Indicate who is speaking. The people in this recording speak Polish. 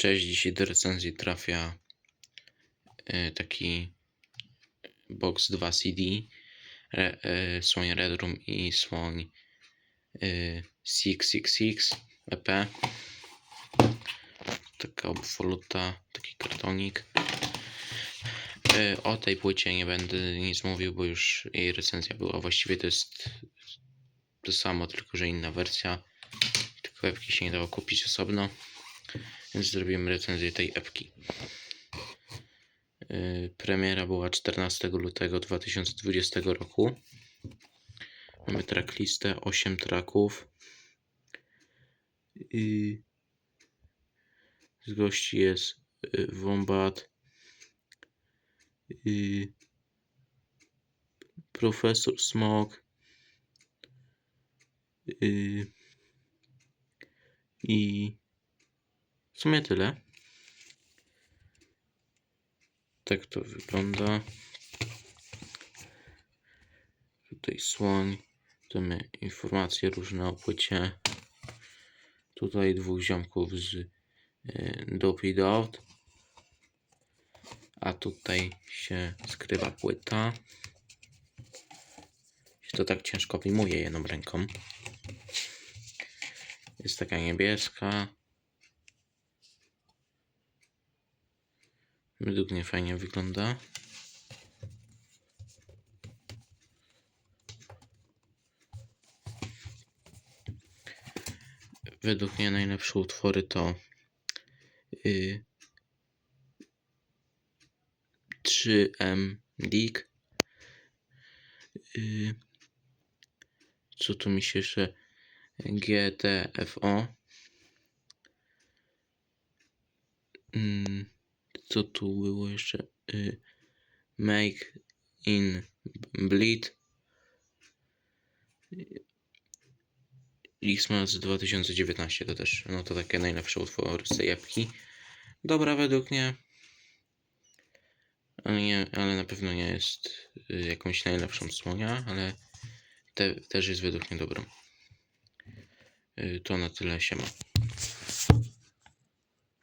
Speaker 1: Cześć, dzisiaj do recenzji trafia y, taki box 2 CD, y, Słoń Red Room i Słoń y, 666 EP. Taka obwoluta, taki kartonik. Y, o tej płycie nie będę nic mówił, bo już jej recenzja była. Właściwie to jest to samo, tylko że inna wersja. Tylko epki się nie dało kupić osobno. Więc zrobimy recenzję tej epki. Yy, Premiera była 14 lutego 2020 roku. Mamy tracklistę 8 tracków. Yy, Z gości jest yy, Wombat, Profesor Smog i w sumie tyle. Tak to wygląda. Tutaj słoń. Tu mamy informacje różne o płycie. Tutaj dwóch ziomków z y, Dopey Out. A tutaj się skrywa płyta. Się to tak ciężko wyjmuje jedną ręką. Jest taka niebieska. Według mnie fajnie wygląda. Według mnie najlepsze utwory to y, 3M Dig. Y, co tu mi się jeszcze GTFO. Mm, co tu było jeszcze? Y, make in Bleed. Xmas 2019 to też, no to takie najlepsze utwory z tej epki. Dobra według mnie. Ale, nie, ale na pewno nie jest y, jakąś najlepszą słonia, ale te, też jest według mnie dobrą. Y, to na tyle się ma.